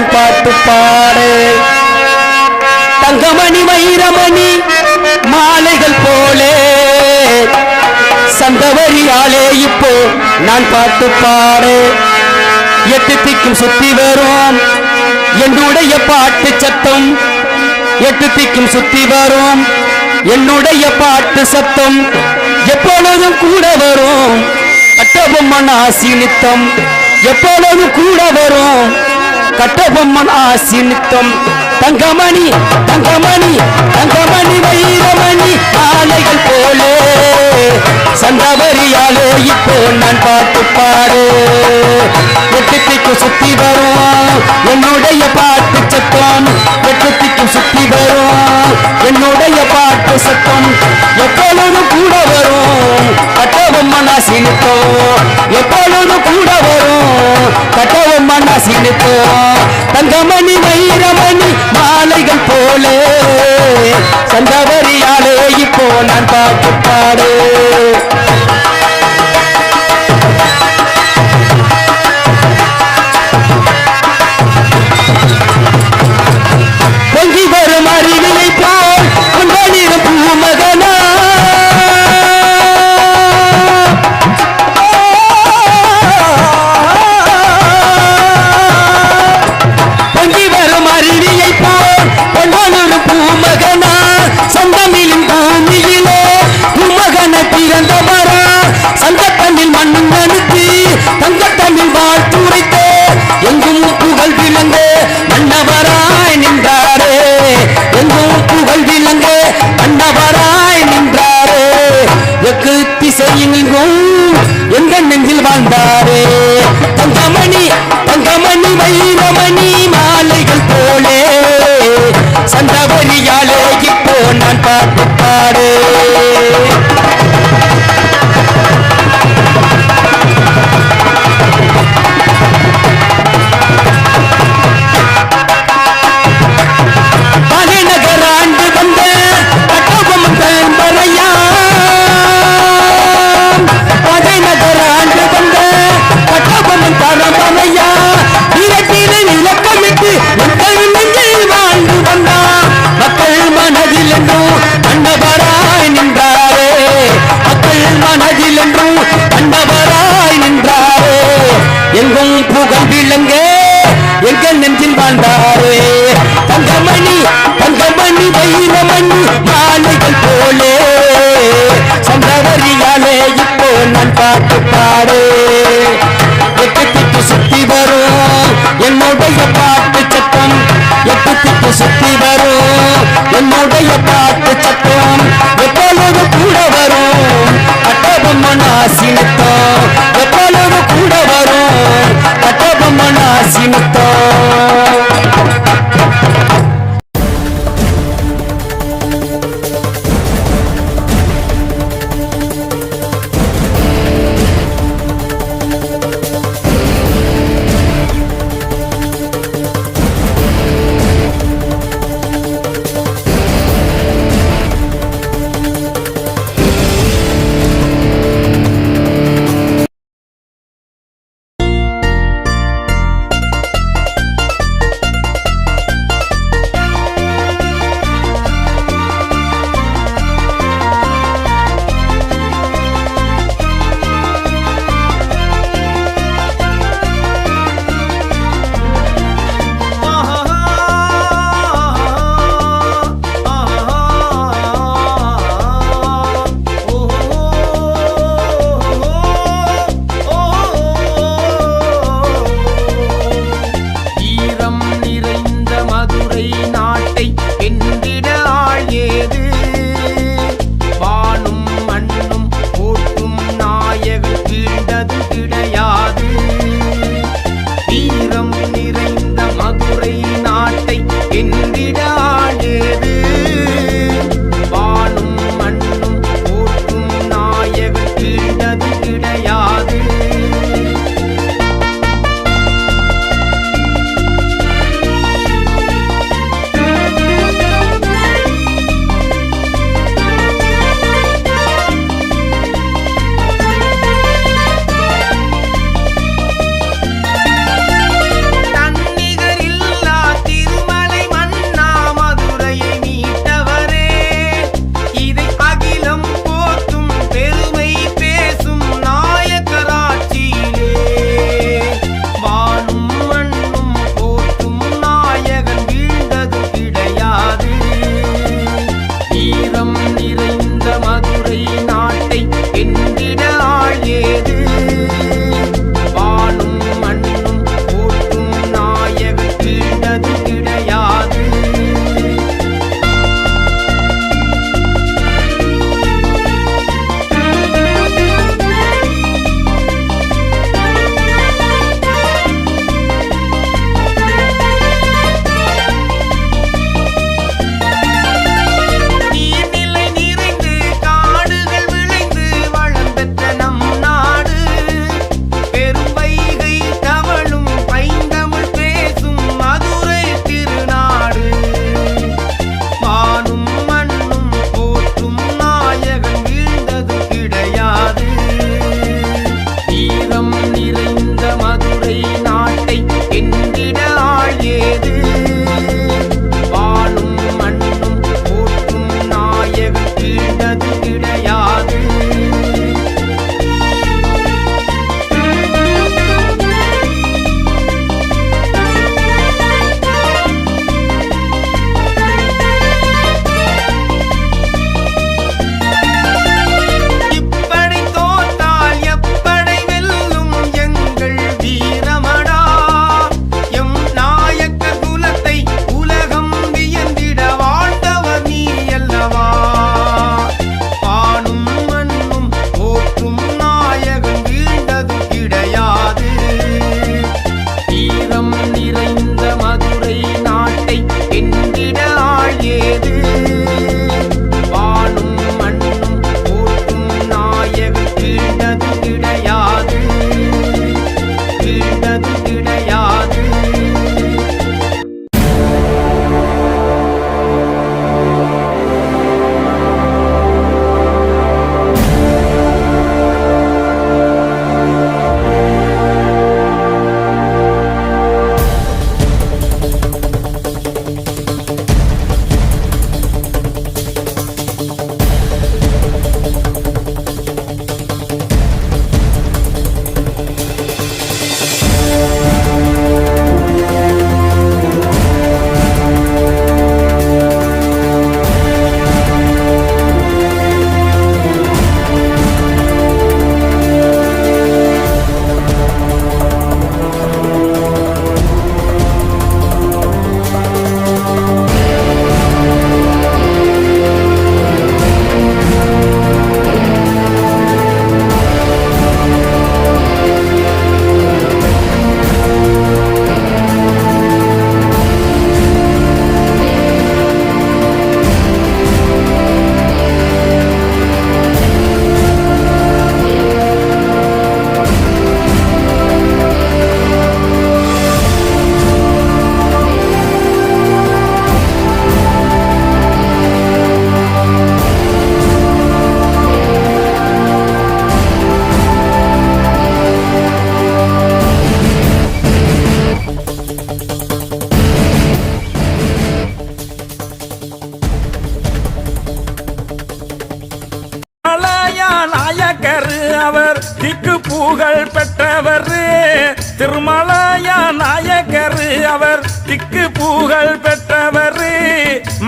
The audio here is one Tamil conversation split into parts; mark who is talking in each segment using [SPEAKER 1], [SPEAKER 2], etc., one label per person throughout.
[SPEAKER 1] நான் பாட்டு பாடு. தங்கமணி வைரமணி மாலைகள் போலே. சந்தவரியாலே இப்போ நான் பாட்டு பாடு. எட்டு திக்கும் சுத்தி வரும் என்னுடைய பாட்டு சத்தம். எட்டு திக்கும் சுத்தி வரும் என்னுடைய பாட்டு சத்தம். எப்பொழுதும் கூட வரும். கட்டபொம்மன் ஆசி நித்தம். எப்பொழுதும் கூட வரும். கட்டபொம்மன் ஆசி தங்கமணி தங்கமணி தங்கமணி வைரமணி ஆலைகள் போலே. சந்தவரியாலே இப்போ நான் பாட்டு பாடு. வெட்டுத்திக்கு சுத்தி வருவான். என்னுடைய பாட்டு சத்தம் வெட்டுத்திக்கு சுத்தி வருவான். என்னுடைய பாட்டு சத்தம் எப்பொழுதும் கூட வரும். கட்டவும் மனசி நித்தம் எப்பொழுதும் கூட வரும். கட்டவும் மனசி நித்தம் தங்கமணி வைரமணி மாலைகள் போலே. சந்தவரியாலே இப்போ நான் பாட்டு கட்டபொம்மன் ஆசினத்தம் எப்பொழுது கூட வரும். கட்டபொம்மன்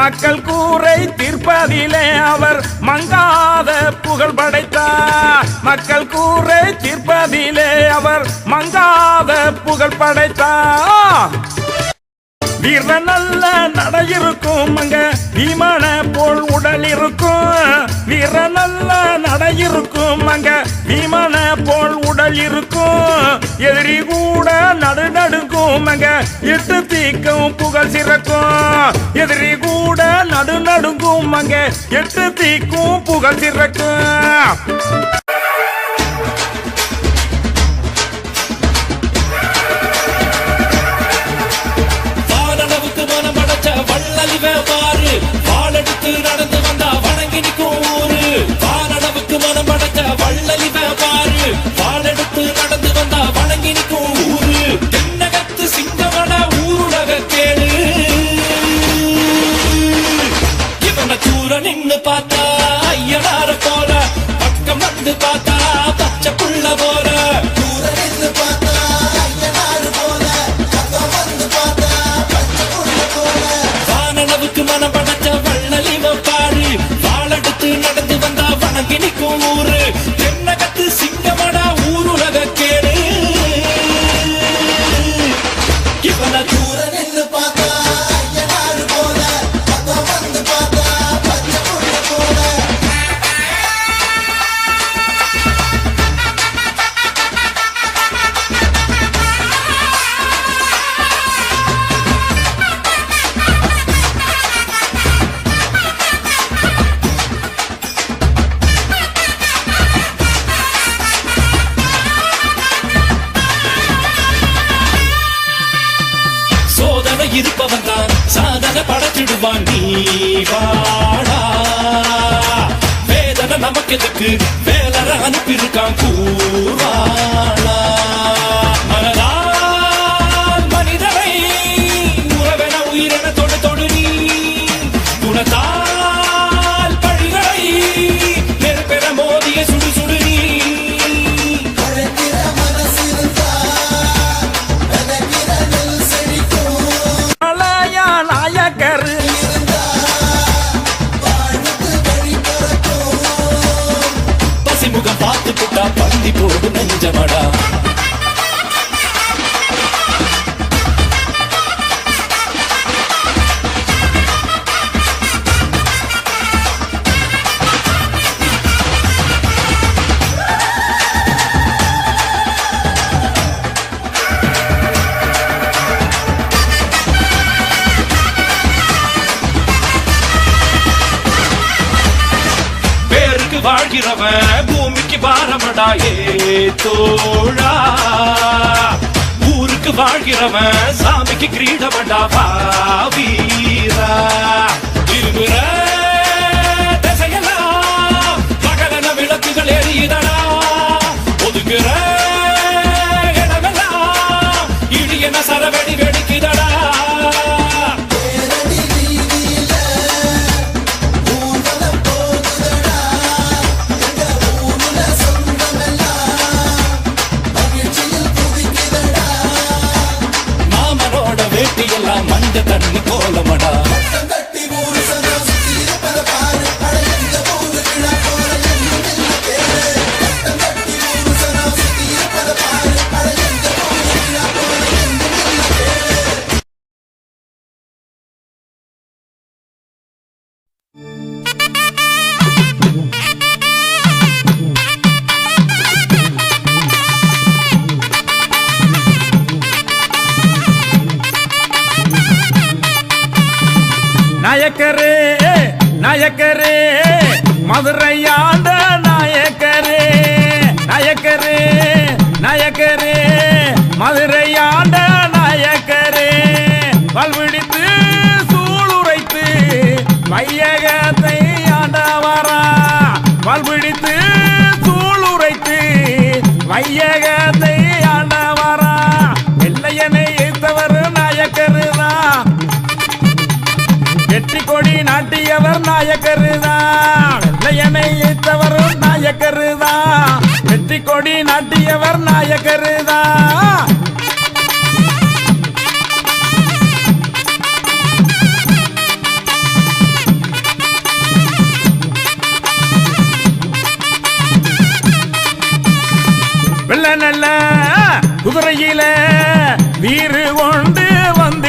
[SPEAKER 2] மக்கள் கூரை தீர்ப்பதிலே அவர் மங்காத புகழ் படைத்தார். மக்கள் கூரை தீர்ப்பதிலே அவர் மங்காத புகழ் படைத்தார். வீர நல்ல நடை இருக்கும் அங்க. விமான போல் உடல் இருக்கும். வீர நல்ல நடை இருக்கும் அங்க. விமான போல் உடல் இருக்கும். எதிரி கூட நடு நடுக்கும் அங்க. எட்டு தீக்கும் புகழ் சிறக்கும். எதிரி கூட நடு நடுங்கும் அங்க. எட்டு தீக்கும் புகழ் சிறக்கும்.
[SPEAKER 3] படைச்சிடுவான் நீ வாடா. வேதனை நமக்கு எதுக்கு? வேலர அனுப்பியிருக்கான் கூறாளா மனதால் மனிதனை உறவென உயிரென தொடு தொடு நீ. குணத்தால் போடு நெஞ்சமடா பேருக்கு வாழ்கிறவன் பூமிக்கு பாரமடா ஏ தோழா. ஊருக்கு வாழ்கிறவன் சாமிக்கு கிரீடமண்டா பாவி
[SPEAKER 2] நாயக்கரே மதுரையாண்ட நாயக்கரே நாயக்கரே நாயக்கரே மதுரையாண்ட நாயக்கரே. பல்விடித்து சூளுரைத்து மையகத்தை ஆண்டவரா. பல்விடித்து சூளுரைத்து மையகத்தை வெற்றி கொடி நாட்டியவர் நாயக்கர் நாயக்கருதான். வெள்ளையனை ஈர்த்தவரும் நாயக்கருதான். வெற்றி கொடி நாட்டியவர் நாயக்கருதான். வெள்ள நல்ல குதிரையில வீறு கொண்டு வந்து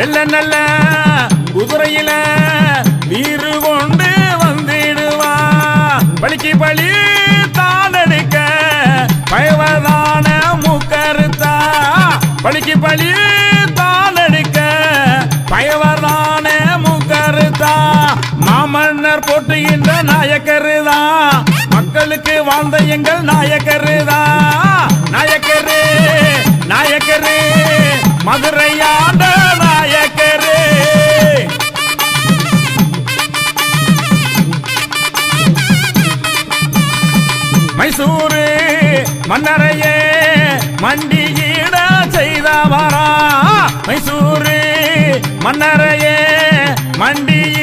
[SPEAKER 2] வெள்ள நல்ல குதிரையில வீறு கொண்டு வந்திடுவா. பலிக்கு பலி தானெடுக்க பயவதான முக்கருத்தா பலிக்கு பலி தானெடுக்க பயவதான முக்கருத்தா மாமன்னர் போட்டுகின்ற நாயக்கருதா. மக்களுக்கு வாழ்ந்த எங்கள் நாயக்கருதா. நாயக்கரு நாயக்கரே மதுரையாண்ட நாயக்கரே மைசூரு மன்னரையே மண்டியிட செய்தவரா. மைசூரு மன்னரையே மண்டியிட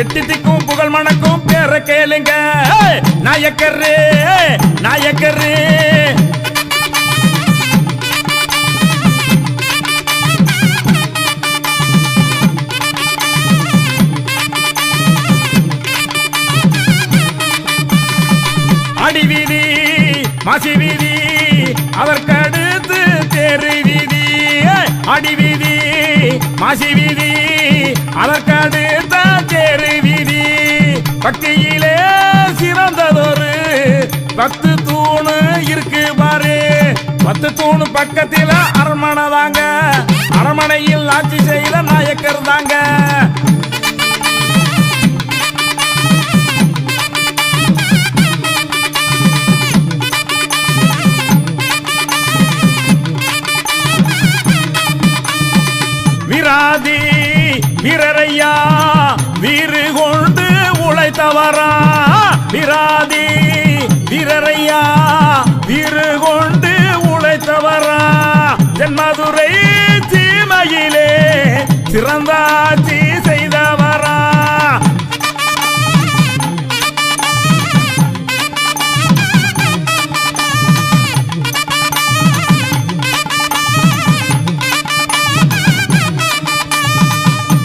[SPEAKER 2] எட்டு திக்கும் புகழ் மணக்கும் பேர கேளுங்க. நாயக்கரு நாயக்கரு. அடி வீதி மாசி வீதி அதற்கடுத்து தேரு வீதி. அடி வீதி மாசி வீதி அதற்கடுத்த பக்தியிலே சிறந்ததொரு பத்து தூணு இருக்கு பாரு. பத்து தூணு பக்கத்தில அரண்மனை தாங்க. அரண்மனையில் ஆட்சி செய்த நாயக்கர் தாங்க. விராதி வீரரையா வீறு கொள் பார்த்தவரா பிராதி வீரரையா? வீறு கொண்டு உழைத்தவரா? தென்மதுரை சீமையிலே சிறந்தாட்சி செய்தவரா?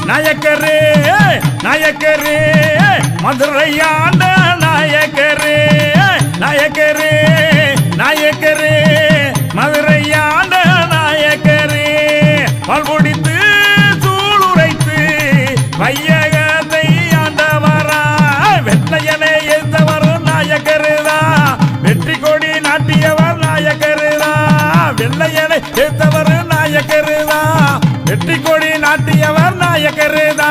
[SPEAKER 2] நாயக்கரே நாயக்கரே. மதுரையாண்ட நாயக்கரே நாயக்கரே நாயக்கரே மதுரையாண்ட நாயக்கரே பல்குடித்து சூளுரைத்து வையகத்தை ஆண்டவரா வெள்ளையனை எழுந்தவரும் நாயக்கருதா வெற்றி கொடி நாட்டியவர் நாயக்கருதா வெள்ளையனை எழுத்தவர் நாயக்கருதா வெற்றி கொடி நாட்டியவர் நாயக்கருதா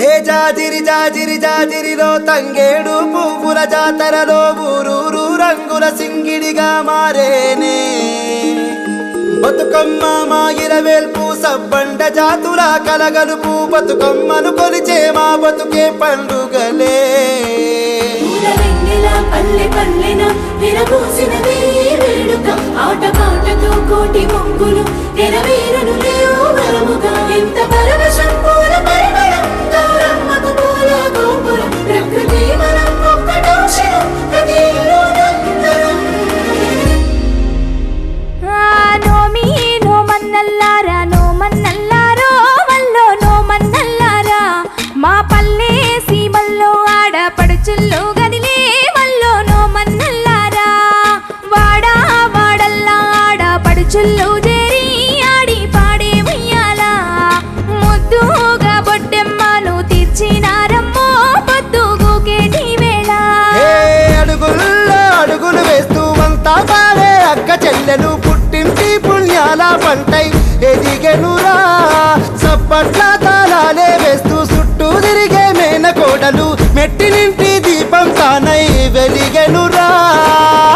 [SPEAKER 4] హే జాజిరి జాజిరి జాజిరిలో తంగేడు పువ్వుల జాతరలో ఊరూరు రంగుల సింగిడిగా మారేనే. బతుకమ్మ మా ఇరవేల్పు సబ్బండ జాతుల కలగలుపు బతుకమ్మను కొలిచే మా బతుకే పండుగలే.
[SPEAKER 5] పల్లె పల్లెన విరబూసినది వేడుక ఆట పాటతో కోటి మొక్కులు నెరవేరును లేవు బలముగా ఎంత పరవశం
[SPEAKER 4] పట్ల తాళాలే వేస్తూ చుట్టూ తిరిగే మేనకోడలు మెట్టినింటి దీపం తానై వెలిగెనురా.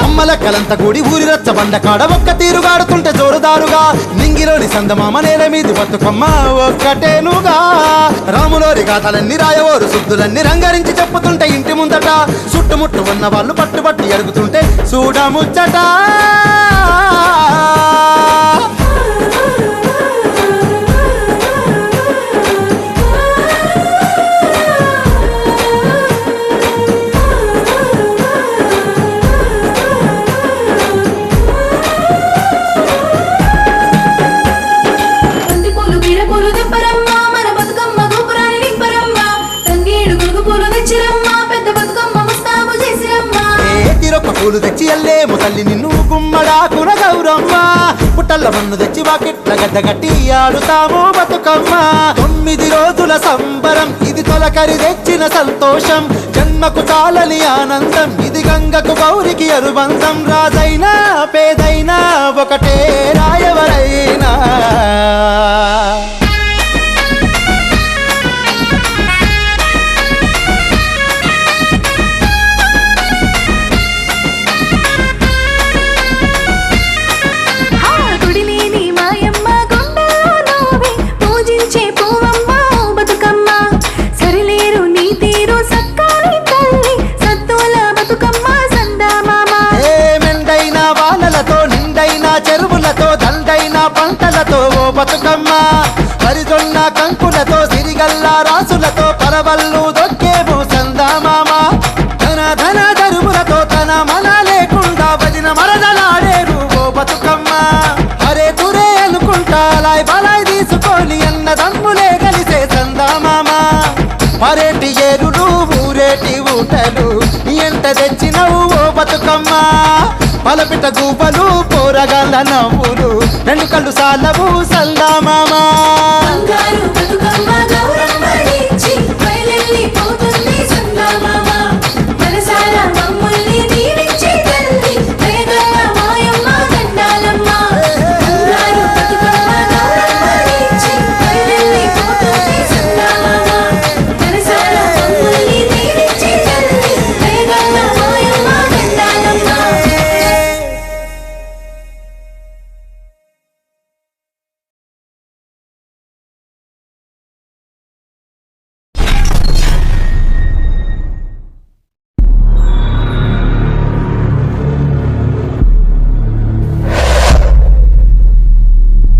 [SPEAKER 4] అమ్మల కలంత కూడి ఊరి రచ్చబండ కాడ ఒక్క తీరుగాడుతుంటే జోరుదారుగా. నింగిలోని సందమామ నేల మీది బతుకమ్మ ఒక్కటేనుగా. రాములోరి గాథలన్నీ రాయవోరు శుద్ధులన్నీ రంగరించి చెప్పుతుంటే ఇంటి ముందట. చుట్టుముట్టు ఉన్న వాళ్ళు పట్టుబట్టి అడుగుతుంటే చూడముచ్చట.
[SPEAKER 5] పూలు
[SPEAKER 4] తెచ్చి ఎల్లే తల్లి నిన్ను గుమ్మడాకున గౌరమ్మ పుట్టల్ల మన్ను తెచ్చి వాకిట్ల గడ్డ కట్టి ఆడుతాము బతుకమ్మ. తొమ్మిది రోజుల సంబరం ఇది తొలకరి తెచ్చిన సంతోషం. జన్మకు చాలని ఆనందం ఇది గంగకు గౌరికి అనుబంధం. రాజైనా పేదైనా ఒకటే రాయవరైనా.
[SPEAKER 6] బతుకమ్మ.
[SPEAKER 4] పరిజొన్న కంకులతో సిరిగల్ల రాసులతో పరవల్లు దొక్కేము సందామామ ధన ధన దరుములతో తన మన లేకుండా వదిన మరదలాడేరు ఓ బతుకమ్మ. అరే తురే అనుకుంటా లాయ్ బలాయ్ తీసుకొని అన్న దమ్ములే కలిసే సందామామ మరేటి ఏరులు ఊరేటి ఊటలు ఎంత తెచ్చినవు ఓ బతుకమ్మ. పలపిట గూపలు పోరగాళ్ళ నవ్వులు రెండు కళ్ళు సాలవు సల్దా మామా.